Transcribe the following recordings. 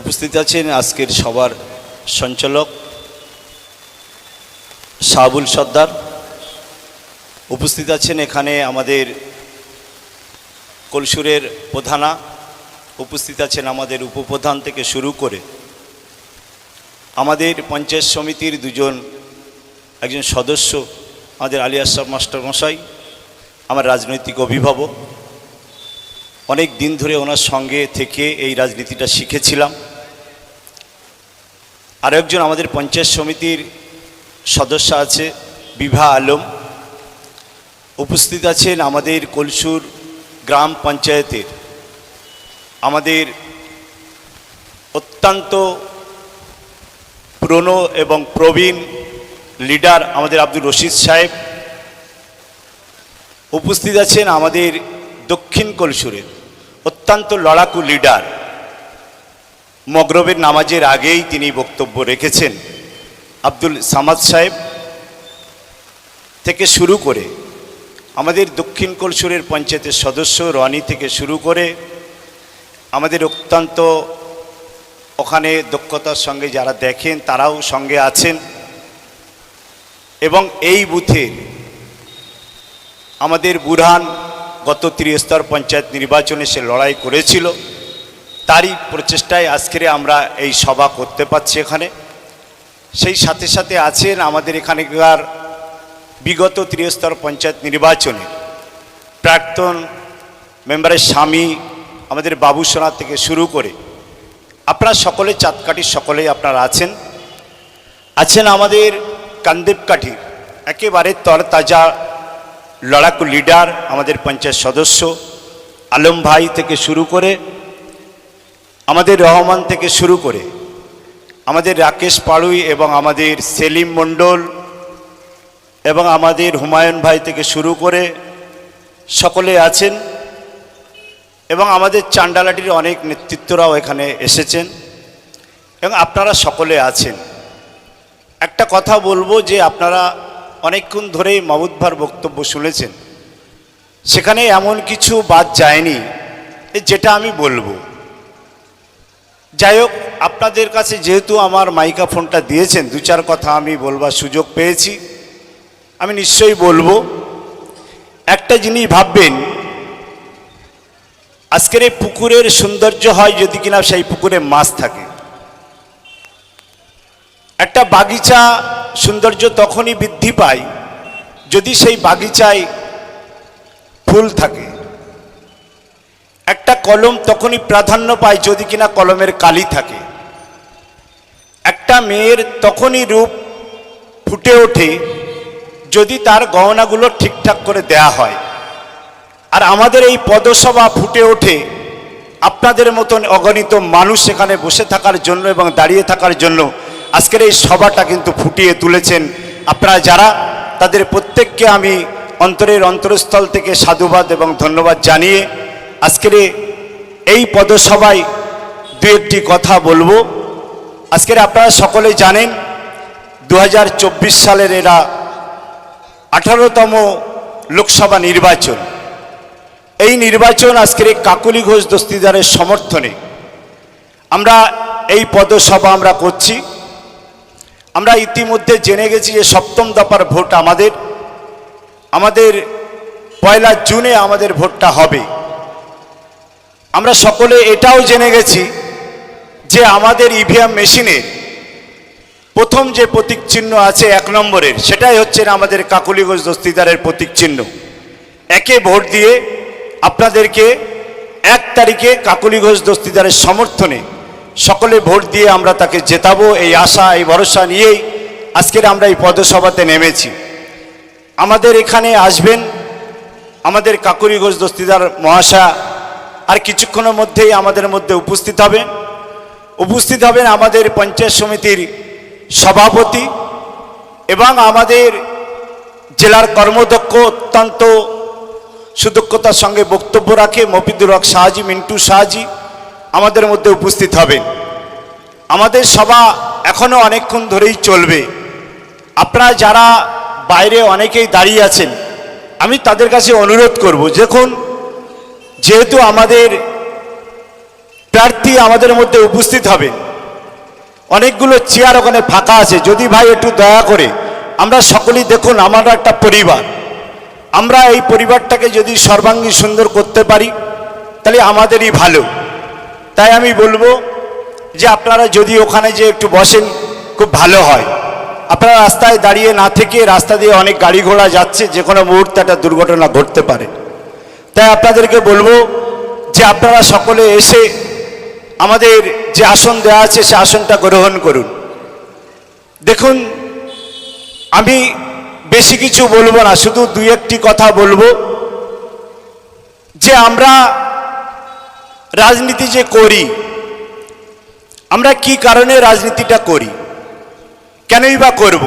উপস্থিত আছেন আজকের সবার সঞ্চালক শাহাবুল সর্দার। উপস্থিত আছেন এখানে আমাদের কলসুরের প্রধানা। উপস্থিত আছেন আমাদের উপপ্রধান থেকে শুরু করে আমাদের পঞ্চায়েত সমিতির দুজন একজন সদস্য, আমাদের আলী আশরাফ মাস্টার মশাই আমার রাজনৈতিক অভিভাবক। অনেক দিন ধরে ওনার সঙ্গে থেকে এই রাজনীতিটা শিখেছিলাম। আরও একজন আমাদের পঞ্চায়েত সমিতির সদস্য আছে, বিভা আলম। উপস্থিত আছেন আমাদের কলসুর গ্রাম পঞ্চায়েতের। আমাদের অত্যন্ত পুরনো এবং প্রবীণ লিডার আমাদের আব্দুল রশিদ সাহেব। উপস্থিত আছেন আমাদের দক্ষিণ কলসুরের অত্যন্ত লড়াকু লিডার। মগরবের নামাজের আগেই তিনি বক্তব্য রেখেছেন আব্দুল সামাদ সাহেব থেকে শুরু করে আমাদের দক্ষিণ কলসুরের পঞ্চায়েতের সদস্য রনি থেকে শুরু করে আমাদের অত্যন্ত ওখানে দক্ষতার সঙ্গে যারা দেখেন, তারাও সঙ্গে আছেন এবং এই বুথে আমাদের বুরহান গত ত্রিস্তর পঞ্চায়েত নির্বাচনে সে লড়াই করেছিল। তারই প্রচেষ্টায় আজকের আমরা এই সভা করতে পারছি এখানে। সেই সাথে সাথে আছেন আমাদের এখানকার বিগত ত্রিস্তর পঞ্চায়েত নির্বাচনে প্রাক্তন মেম্বারের স্বামী আমাদের বাবু সোনা থেকে শুরু করে আপনারা সকলে চাঁদকাঠির সকলেই আপনারা আছেন। আছেন আমাদের কান্দেব কাঠির একেবারে তরতাজা লড়াকু লিডার, আমাদের পঞ্চায়েত সদস্য, আলম ভাই থেকে শুরু করে, আমাদের রহমান থেকে শুরু করে, আমাদের রাকেশ পাড়ুই এবং আমাদের সেলিম মণ্ডল এবং আমাদের হুমায়ুন ভাই থেকে শুরু করে সকলে আছেন এবং আমাদের চান্ডালাটির অনেক নেতৃত্বরাও এখানে এসেছেন এবং আপনারা সকলে আছেন। একটা কথা বলব যে আপনারা অনেকক্ষণ ধরেই মামুদভার বক্তব্য শুনেছেন। সেখানে এমন কিছু বাদ যায়নি, যেটা আমি বলব। যাই হোক, আপনাদের কাছে যেহেতু আমার মাইকা ফোনটা দিয়েছেন, দু চার কথা আমি বলবার সুযোগ পেয়েছি। আমি নিশ্চয়ই বলব, একটা জিনিস ভাববেন, আজকের এই পুকুরের সৌন্দর্য হয় যদি কিনা সেই পুকুরে মাছ থাকে। একটা বাগিচা সৌন্দর্য তখনই বৃদ্ধি পায় যদি সেই বাগিচায় ফুল থাকে। একটা কলম তখনই প্রাধান্য পায় যদি কিনা কলমের কালি থাকে। একটা মেয়ের তখনই রূপ ফুটে ওঠে যদি তার গহনাগুলো ঠিকঠাক করে দেয়া হয়। আর আমাদের এই পদসভা ফুটে ওঠে, আপনাদের মতন অগণিত মানুষ সেখানে বসে থাকার জন্য এবং দাঁড়িয়ে থাকার জন্য আজকের এই সভাটা কিন্তু ফুটিয়ে তুলেছেন আপনারা যারা, তাদের প্রত্যেককে আমি অন্তরের অন্তরস্থল থেকে সাধুবাদ এবং ধন্যবাদ জানিয়ে আজকের এই পদসভায় দু একটি কথা বলব। আজকের আপনারা সকলে জানেন দু হাজার চব্বিশ সালের এরা আঠারোতম লোকসভা নির্বাচন। এই নির্বাচন আজকের কাকুলি ঘোষ দস্তিদারের সমর্থনে। আমরা এই পদসভা আমরা করছি। আমরা ইতিমধ্যে জেনে গেছি যে সপ্তম দফার ভোট আমাদের। আমাদের পয়লা জুনে আমাদের ভোটটা হবে। আমরা সকলে এটাও জেনে গেছি যে আমাদের ইভিএম মেশিনে প্রথম যে প্রতীক চিহ্ন আছে এক নম্বরের, সেটাই হচ্ছে আমাদের কাকুলিগঞ্জ দস্তিদারের প্রতীক চিহ্ন। একে ভোট দিয়ে আপনাদেরকে এক তারিখে কাকুলিগঞ্জ দস্তিদারের সমর্থনে সকলে ভোট দিয়ে আমরা তাকে জেতাবো, এই আশা, এই ভরসা নিয়েই আজকের আমরা এই পদসভাতে নেমেছি। আমাদের এখানে আসবেন আমাদের কাকুরি ঘোষ দস্তিদার মহাশয়া, আর কিছুক্ষণের মধ্যেই আমাদের মধ্যে উপস্থিত হবেন। উপস্থিত হবেন আমাদের পঞ্চায়েত সমিতির সভাপতি এবং আমাদের জেলার কর্মদক্ষ অত্যন্ত সুদক্ষতার সঙ্গে বক্তব্য রাখে মফিদুর হক মিন্টু শাহজি আমাদের মধ্যে উপস্থিত হবেন। আমাদের সভা এখনও অনেকক্ষণ ধরেই চলবে। আপনারা যারা বাইরে অনেকেই দাঁড়িয়ে আছেন, আমি তাদের কাছে অনুরোধ করব, দেখুন, যেহেতু আমাদের প্রার্থী আমাদের মধ্যে উপস্থিত হবেন অনেকগুলো চেয়ার ওখানে ফাঁকা আছে। যদি ভাই একটু দয়া করে, আমরা সকলেই দেখুন আমরা একটা পরিবার। আমরা এই পরিবারটাকে যদি সর্বাঙ্গীন সুন্দর করতে পারি, তাহলে আমাদেরই ভালো। তাই আমি বলব যে আপনারা যদি ওখানে যে একটু বসেন, খুব ভালো হয়। আপনারা রাস্তায় দাঁড়িয়ে না থেকে রাস্তা দিয়ে অনেক গাড়ি ঘোড়া যাচ্ছে, যে কোনো মুহূর্তে একটা দুর্ঘটনা ঘটতে পারে। তাই আপনাদেরকে বলব যে আপনারা সকলে এসে আমাদের যে আসন দেওয়া আছে, সে আসনটা গ্রহণ করুন। দেখুন, আমি বেশি কিছু বলব না, শুধু দুই একটি কথা বলব যে আমরা রাজনীতি যে করি, আমরা কি কারণে রাজনীতিটা করি? কেনই বা করব?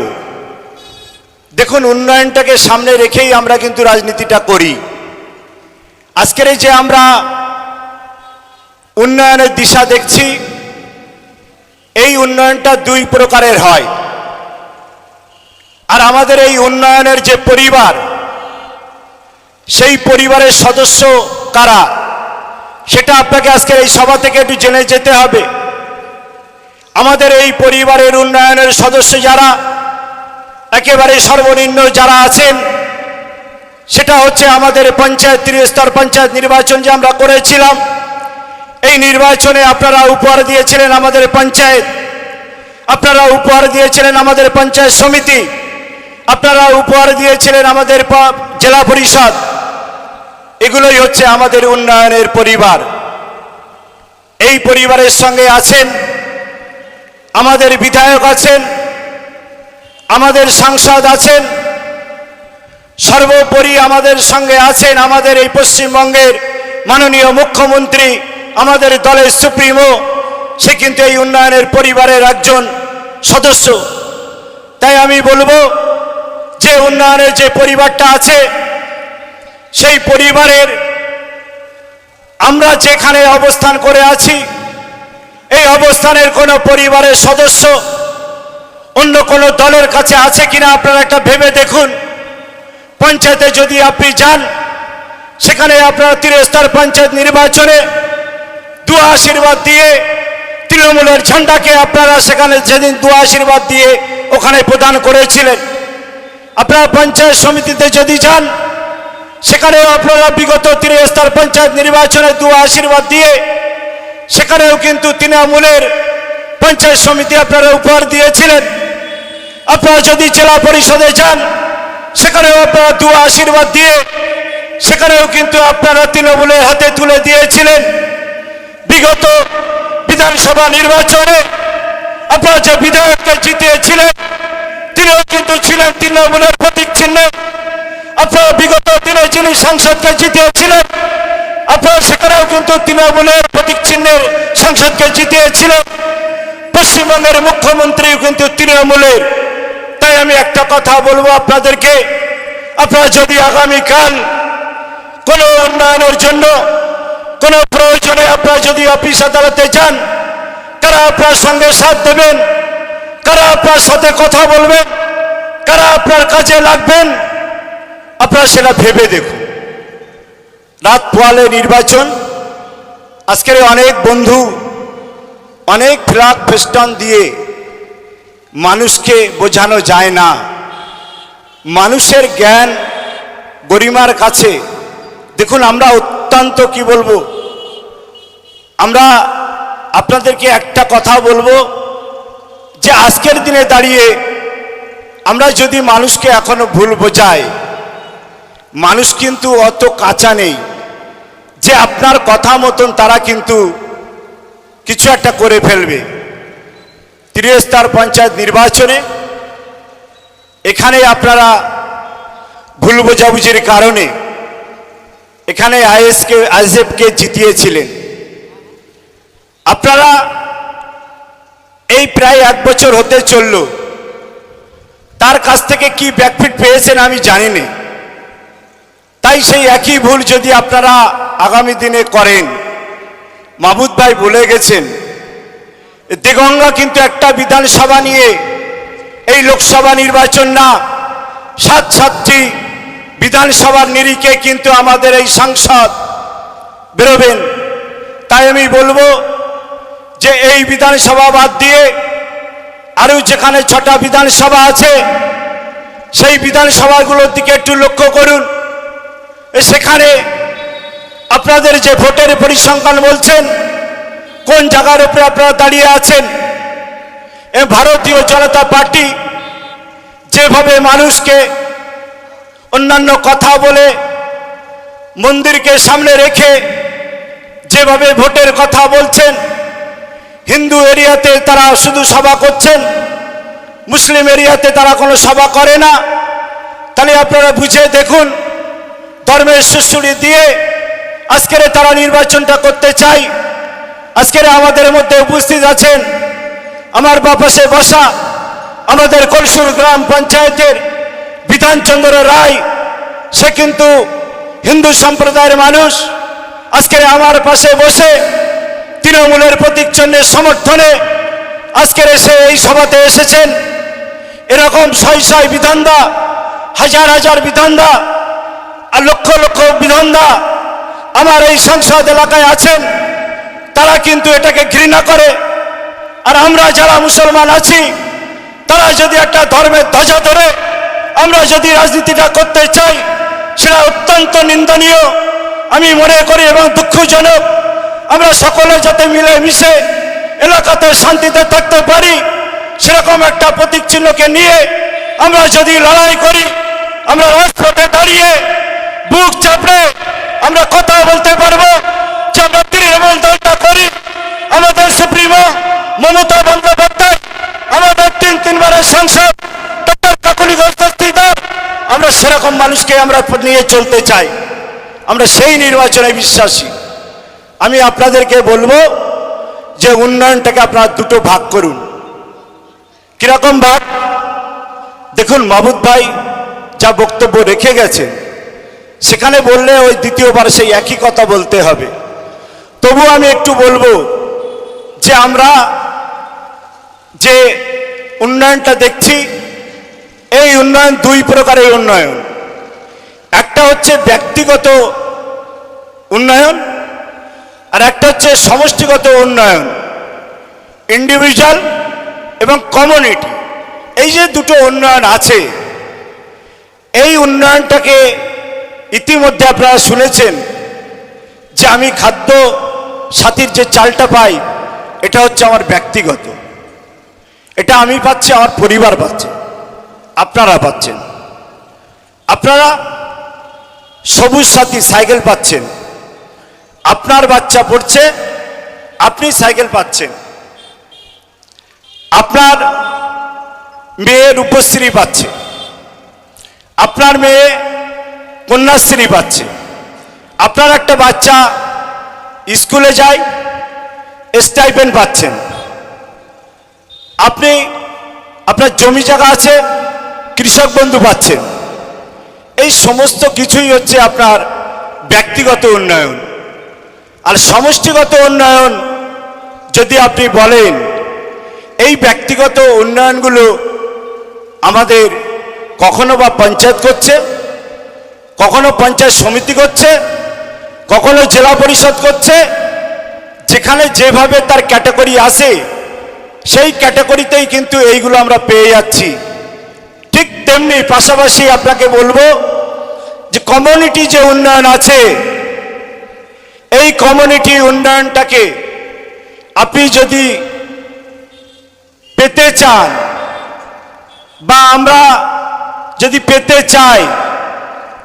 দেখুন, উন্নয়নটাকে সামনে রেখেই আমরা কিন্তু রাজনীতিটা করি। আজকের এই যে আমরা উন্নয়নের দিশা দেখছি, এই উন্নয়নটা দুই প্রকারের হয়। আর আমাদের এই উন্নয়নের যে পরিবার, সেই পরিবারের সদস্য কারা? সেটা আপনাকে আজকের এই সভা থেকে একটু জেনে যেতে হবে। আমাদের এই পরিবারের উন্নয়নের সদস্য যারা, একেবারে সর্বনিম্ন যারা আছেন, সেটা হচ্ছে আমাদের পঞ্চায়েত ত্রিস্তর পঞ্চায়েত নির্বাচন যে আমরা করেছিলাম, এই নির্বাচনে আপনারা উপহার দিয়েছিলেন আমাদের পঞ্চায়েত, আপনারা উপহার দিয়েছিলেন আমাদের পঞ্চায়েত সমিতি, আপনারা উপহার দিয়েছিলেন আমাদের জেলা পরিষদ। এগুলোই হচ্ছে আমাদের উন্নয়নের পরিবার। এই পরিবারের সঙ্গে আছেন, আমাদের বিধায়ক আছেন, আমাদের সাংসদ আছেন, সর্বোপরি আমাদের সঙ্গে আছেন আমাদের এই পশ্চিমবঙ্গের মাননীয় মুখ্যমন্ত্রী, আমাদের দলের সুপ্রিমো, সে কিন্তু এই উন্নয়নের পরিবারের একজন সদস্য। তাই আমি বলব, যে উন্নয়নের যে পরিবারটা আছে সেই পরিবারের আমরা যেখানে অবস্থান করে আছি, এই অবস্থানের কোনো পরিবারের সদস্য অন্য কোনো দলের কাছে আছে কিনা আপনারা একটা ভেবে দেখুন। পঞ্চায়েতে যদি আপনি যান, সেখানে আপনারা ত্রিস্তর পঞ্চায়েত নির্বাচনে দু আশীর্বাদ দিয়ে তৃণমূলের ঝান্ডাকে আপনারা সেখানে সেদিন দু আশীর্বাদ দিয়ে ওখানে প্রদান করেছিলেন। আপনারা পঞ্চায়েত সমিতিতে যদি যান সেখানেও আপনারা বিগত ত্রিস্তর পঞ্চায়েত নির্বাচনে দু আশীর্বাদ দিয়ে সেখানেও কিন্তু তৃণমূলের পঞ্চায়েত সমিতি আপনারা উপহার দিয়েছিলেন। আপনারা যদি জেলা পরিষদে যান, সেখানেও আপনারা দু আশীর্বাদ দিয়ে সেখানেও কিন্তু আপনারা তৃণমূলের হাতে তুলে দিয়েছিলেন। বিগত বিধানসভা নির্বাচনে আপনারা যে বিধায়ককে জিতিয়েছিলেন, তিনিও কিন্তু ছিলেন তৃণমূলের প্রতীক চিহ্নে। আপনারা বিগত দিনে যিনি সংসদকে জিতিয়েছিলেন, আপনারা সেখানেও কিন্তু তৃণমূলের প্রতীক চিহ্নের সংসদকে জিতিয়েছিলেন। পশ্চিমবঙ্গের মুখ্যমন্ত্রী কিন্তু তৃণমূলের। তাই আমি একটা কথা বলব আপনাদেরকে। আপনারা যদি আগামীকাল কোনো উন্নয়নের জন্য, কোনো প্রয়োজনে আপনারা যদি অফিস আদালতে যান, কারা আপনার সঙ্গে সাথ দেবেন, কারা আপনার সাথে কথা বলবেন, কারা আপনার কাজে লাগবেন আপনারা সেটা ভেবে দেখুন। রাত পোয়ালে নির্বাচন, আজকের অনেক বন্ধু অনেক ফ্ল্যাগ ফেস্টন দিয়ে মানুষকে বোঝানো যায় না। মানুষের জ্ঞান গরিমার কাছে। দেখুন, আমরা অত্যন্ত, কি বলব, আমরা আপনাদেরকে একটা কথা বলব যে আজকের দিনে দাঁড়িয়ে আমরা যদি মানুষকে এখনও ভুল বোঝাই মানুষ কিন্তু অত কাঁচা নেই। যে আপনার কথা মতন তারা কিন্তু কিছু একটা করে ফেলবে। ত্রিস্তর পঞ্চায়েত নির্বাচনে এখানে আপনারা ভুল বোঝাবুঝির কারণে এখানে আইএসকে, আইএসএফকে জিতিয়েছিলেন। আপনারা এই প্রায় এক বছর হতে চলল। তার কাছ থেকে কি ব্যাকফিট পেয়েছেন আমি জানি না তাই সেই একই ভুল যদি আপনারা আগামী দিনে করেন। মাহমুদ ভাই বলে গেছেন। দেগঙ্গা কিন্তু একটা বিধানসভা নিয়ে এই লোকসভা নির্বাচন না, সাত সাতটি বিধানসভার নিরিখে কিন্তু আমাদের এই সাংসদ বেরোবেন। তাই আমি বলব যে এই বিধানসভা বাদ দিয়ে আরও যেখানে ছটা বিধানসভা আছে, সেই বিধানসভাগুলোর দিকে একটু লক্ষ্য করুন। সেখানে আপনাদের যে ভোটের পরিসংখ্যান বলছেন, কোন জায়গার উপরে আপনারা দাঁড়িয়ে আছেন, এ ভারতীয় জনতা পার্টি যেভাবে মানুষকে অন্যান্য কথা বলে, মন্দিরকে সামনে রেখে যেভাবে ভোটের কথা বলছেন, হিন্দু এরিয়াতে তারা শুধু সভা করছেন, মুসলিম এরিয়াতে তারা কোনো সভা করে না, তাহলে আপনারা বুঝে দেখুন ধর্মের সুশ্রুড়ি দিয়ে আজকের তারা নির্বাচনটা করতে চাই। আজকের আমাদের মধ্যে উপস্থিত আছেন আমার বাপাসে বসা আমাদের কলসুর গ্রাম পঞ্চায়েতের বিধানচন্দ্র রায়। সে কিন্তু হিন্দু সম্প্রদায়ের মানুষ। আজকের আমার পাশে বসে তৃণমূলের প্রতীক চিহ্নের সমর্থনে আজকের এসে এই সভাতে এসেছেন। এরকম শয় শয় বিধানদা, হাজার হাজার বিধানদা আর লক্ষ লক্ষ বিধানদা আমার এই সংসদ এলাকায় আছেন। তারা কিন্তু এটাকে ঘৃণা করে। আর আমরা যারা মুসলমান আছি, তারা যদি একটা ধর্মের ধ্বজা ধরে আমরা যদি রাজনীতিটা করতে চাই, সেটা অত্যন্ত নিন্দনীয়। আমি মনে করি এবং দুঃখজনক, আমরা সকলে যাতে মিলে মিশে এলাকাতে শান্তিতে থাকতে পারি, সেরকম একটা প্রতীক চিহ্নকে নিয়ে আমরা যদি লড়াই করি, আমরা রাজপথে দাঁড়িয়ে বুক চাপড়ে আমরা কথা বলতে পারব, যে আমরা তৃণমূল দলটা করি। আমাদের সুপ্রিমো মমতা বন্দ্যোপাধ্যায়, আমাদের তিন তিনবারের সংসদ আমরা সেরকম মানুষকে আমরা নিয়ে চলতে চাই। আমরা সেই নির্বাচনে বিশ্বাসী। আমি আপনাদেরকে বলব যে উন্নয়নটাকে আপনারা দুটো ভাগ করুন। কীরকম ভাগ? দেখুন মাহবুদ ভাই যা বক্তব্য রেখে গেছেন সেখানে বললে ওই দ্বিতীয়বার সেই একই কথা বলতে হবে। তবু আমি একটু বলব যে আমরা যে উন্নয়নটা দেখছি, এই উন্নয়ন দুই প্রকারের উন্নয়ন। একটা হচ্ছে ব্যক্তিগত উন্নয়ন, আর একটা হচ্ছে সমষ্টিগত উন্নয়ন ইন্ডিভিজুয়াল এবং কমিউনিটি এই যে দুটো উন্নয়ন আছে, এই উন্নয়নটাকে ইতিমধ্যে আপনারা শুনেছেন যে আমি খাদ্য সাথীর যে চালটা পাই, এটা হচ্ছে আমার ব্যক্তিগত। এটা আমি পাচ্ছি, আমার পরিবার পাচ্ছে, আপনারা পাচ্ছেন। আপনারা সবুজ সাথী সাইকেল পাচ্ছেন, আপনার বাচ্চা পড়ছে, আপনি সাইকেল পাচ্ছেন। আপনার মেয়ে রূপশ্রী পাচ্ছে, আপনার মেয়ে কন্যাশ্রী পাচ্ছে। আপনার একটা বাচ্চা স্কুলে যায়, স্টাইপেন্ড পাচ্ছেন। আপনি, আপনার জমি জায়গা আছে, কৃষক বন্ধু পাচ্ছেন। এই সমস্ত কিছুই হচ্ছে আপনার ব্যক্তিগত উন্নয়ন। আর সমষ্টিগত উন্নয়ন যদি আপনি বলেন, এই ব্যক্তিগত উন্নয়নগুলো আমাদের কখনো বা পঞ্চায়েত করছে কখনো পঞ্চায়েত সমিতি করছে, কখনো জেলা পরিষদ করছে, যেখানে যেভাবে তার ক্যাটাগরি আসে সেই ক্যাটাগরিতেই কিন্তু এইগুলো আমরা পেয়ে যাচ্ছি। ঠিক তেমনি পাশাপাশি আপনাকে বলব যে কমিউনিটি যে উন্নয়ন আছে, এই কমিউনিটি উন্নয়নটাকে আপনি যদি পেতে চান, বা আমরা যদি পেতে চাই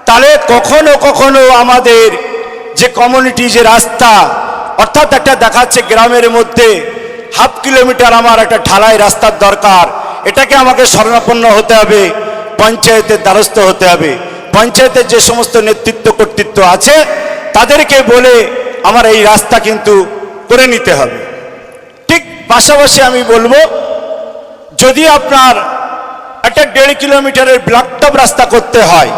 তাহলে কখনো কখনো আমাদের যে কমিউনিটি যে রাস্তা, অর্থাৎ একটা দেখাচ্ছে গ্রামের মধ্যে হাফ কিলোমিটার আমার একটা ঢালাই রাস্তার দরকার, এটাকে আমাকে স্বর্ণাপন্ন হতে হবে, পঞ্চায়েতের দ্বারস্থ হতে হবে। পঞ্চায়েতের যে সমস্ত নেতৃত্ব, কর্তৃত্ব আছে, তাদেরকে বলে আমার এই রাস্তা কিন্তু করে নিতে হবে। ঠিক পাশাপাশি আমি বলব, যদি আপনার একটা দেড় কিলোমিটারের ব্লকটপ রাস্তা করতে হয়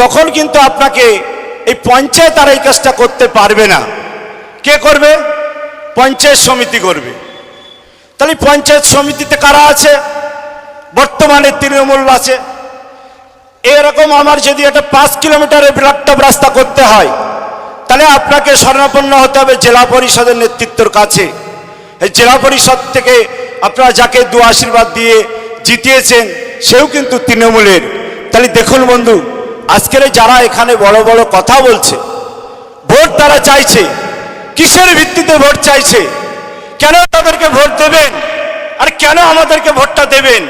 তখন কিন্তু আপনাকে এই পঞ্চায়েত আর এই কাজটা করতে পারবে না। কে করবে? পঞ্চায়েত সমিতি করবে। তাহলে পঞ্চায়েত সমিতিতে কারা আছে? বর্তমানে তৃণমূল আছে। এরকম আমার যদি একটা পাঁচ কিলোমিটারের ব্লকটপ রাস্তা করতে হয়, তাহলে আপনাকে স্বর্ণাপন্ন হতে হবে জেলা পরিষদের নেতৃত্বর কাছে। এই জেলা পরিষদ থেকে আপনারা যাকে দু আশীর্বাদ দিয়ে জিতিয়েছেন, সেও কিন্তু তৃণমূলের। তাহলে দেখুন বন্ধু আজকের যারা এখানে বড় বড় কথা বলছে, ভোট তারা চাইছে, কিসের ভিত্তিতে ভোট চাইছে? কেন তাদেরকে ভোট দেবেন? আর কেন আমাদেরকে ভোটটা দেবেন?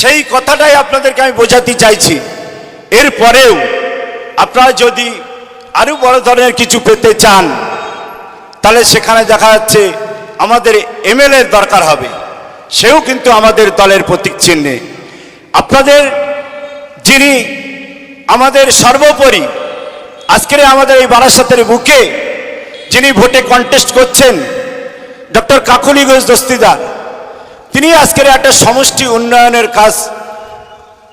সেই কথাটাই আপনাদেরকে আমি বোঝাতে চাইছি। এরপরেও আপনারা যদি আরও বড় ধরনের কিছু পেতে চান, তাহলে সেখানে দেখা যাচ্ছে আমাদের এমএলএ দরকার হবে। সেও কিন্তু আমাদের দলের প্রতীক চিহ্নে। আপনাদের যিনি আমাদের সর্বোপরি, আজকের আমাদের এই বারাসাতের বুকে যিনি ভোটে কন্টেস্ট করছেন, ডক্টর কাকুলি ঘোষ দস্তিদার, তিনি আজকের একটা সমষ্টি উন্নয়নের কাজ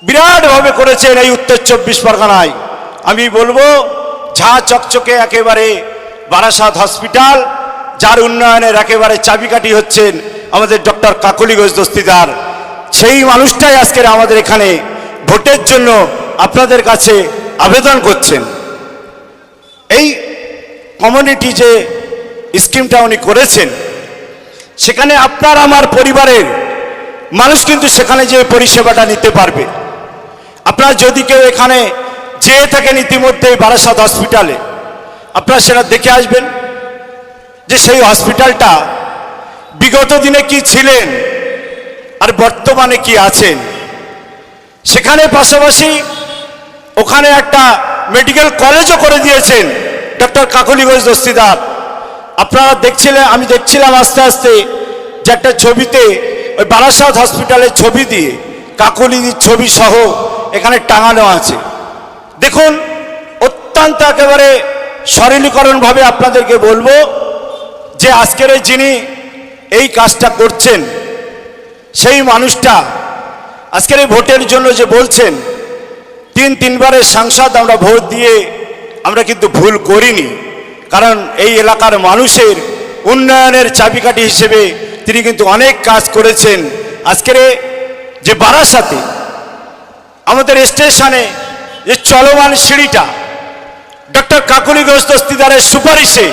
বিরাটভাবে করেছেন এই উত্তর চব্বিশ পরগনায়। আমি বলব, ঝা চকচকে একেবারে বারাসাত হসপিটাল, যার উন্নয়নের একেবারে চাবিকাঠি হচ্ছেন আমাদের ডক্টর কাকলি ঘোষ দস্তিদার। সেই মানুষটাই আজকের আমাদের এখানে ভোটের জন্য আপনাদের কাছে আবেদন করছেন। এই কমিউনিটি যে স্কিমটা উনি করেছেন, সেখানে আপনার আমার পরিবারের মানুষ কিন্তু সেখানে যে পরিষেবাটা নিতে পারবে। আপনার যদি কেউ এখানে যেয়ে থাকেন ইতিমধ্যে বারাসাত হসপিটালে আপনারা সেটা দেখে আসবেন যে সেই হসপিটালটা বিগত দিনে কি ছিলেন আর বর্তমানে কি আছেন। সেখানে পাশাপাশি ওখানে একটা মেডিকেল কলেজও করে দিয়েছেন, ডক্টর কাকলি ঘোষ দস্তিদার। আপনারা দেখছিলেন আমি দেখছিলাম আস্তে আস্তে যে একটা ছবিতে ওই বারাসাত হসপিটালের ছবি দিয়ে কাকলির ছবি সহ এখানে টাঙানো আছে। দেখুন, অত্যন্ত একেবারে সরলীকরণভাবে আপনাদেরকে বলব যে আজকের যিনি এই কাজটা করছেন, সেই মানুষটা আজকের এই ভোটের জন্য যে বলছেন তিন তিনবারের সাংসদ আমরা ভোট দিয়ে আমরা কিন্তু ভুল করিনি। কারণ এই এলাকার মানুষের উন্নয়নের চাবিকাঠি হিসেবে তিনি কিন্তু অনেক কাজ করেছেন। আজকের যে বারাসাতে আমাদের স্টেশনে যে চলমান সিঁড়িটা, ডক্টর কাকুলি ঘোষ দস্তিদারের সুপারিশে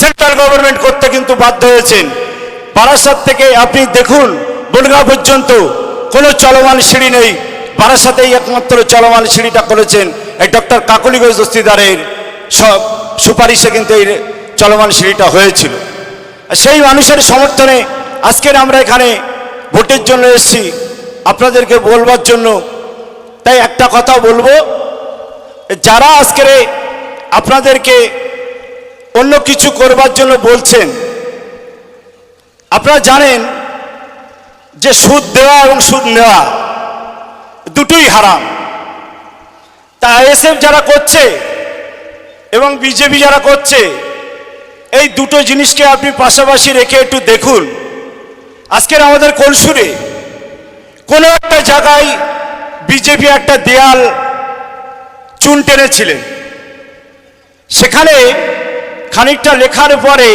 সেন্ট্রাল গভর্নমেন্ট করতে কিন্তু বাধ্য হয়েছেন। বারাসাত থেকে আপনি দেখুন, বনগাঁ পর্যন্ত কোনো চলমান সিঁড়ি নেই। বারাসাতেই একমাত্র চলমান সিঁড়িটা করেছেন এই ডক্টর কাকুলি ঘোষ দস্তিদারের সব সুপারিশে কিন্তু এই চলমান সিঁড়িটা হয়েছিল। সেই মানুষের সমর্থনে আজকের আমরা এখানে ভোটের জন্য এসেছি। আপনাদেরকে বলবার জন্য। তাই একটা কথা বলব, যারা আজকের আপনাদেরকে অন্য কিছু করবার জন্য বলছেন, আপনারা জানেন যে সুদ দেওয়া এবং সুদ নেওয়া দুটোই হারাম। তা আইএসএফ যারা করছে এবং বিজেপি যারা করছে, এই দুটো জিনিসকে আপনি পাশাপাশি রেখে একটু দেখুন। আজকের আমাদের কলসুরে কোনো একটা জায়গায় বিজেপি একটা দেয়াল চুন টেনেছিলেন। সেখানে খানিকটা লেখার পরে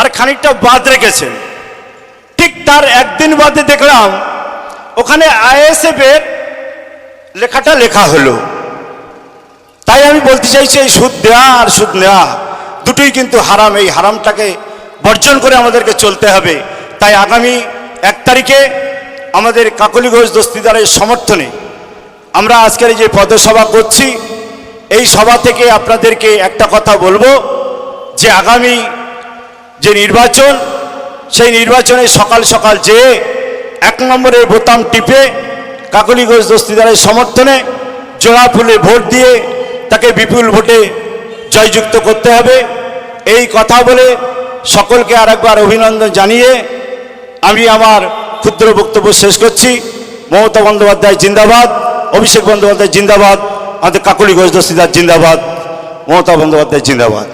আর খানিকটা বাদ রেখেছেন। ঠিক তার একদিন বাদে দেখলাম, ওখানে আইএসএফ এর লেখাটা লেখা হলো। তাই আমি বলতে চাইছি, এই সুদ দেওয়া আর সুদ নেওয়া দুটোই কিন্তু হারাম। এই হারামটাকে বর্জন করে আমাদেরকে চলতে হবে। তাই আগামী এক তারিখে আমাদের কাকলি ঘোষ দস্তিদারের সমর্থনে আমরা আজকের যে পদসভা করছি, এই সভা থেকে আপনাদেরকে একটা কথা বলব যে আগামী যে নির্বাচন, সেই নির্বাচনে সকাল সকাল যেয়ে এক নম্বরের বোতাম টিপে কাকলি ঘোষ দস্তিদারের সমর্থনে জোড়া ফুলে ভোট দিয়ে তাকে বিপুল ভোটে জয়যুক্ত করতে হবে। এই কথা বলে সকলকে আরেকবার অভিনন্দন জানিয়ে আমি আমার ক্ষুদ্র বক্তব্য শেষ করছি। মমতা বন্দ্যোপাধ্যায় জিন্দাবাদ, অভিষেক বন্দ্যোপাধ্যায় জিন্দাবাদ, আমাদের কাকলি ঘোষ দস্তিদার জিন্দাবাদ, মমতা বন্দ্যোপাধ্যায় জিন্দাবাদ।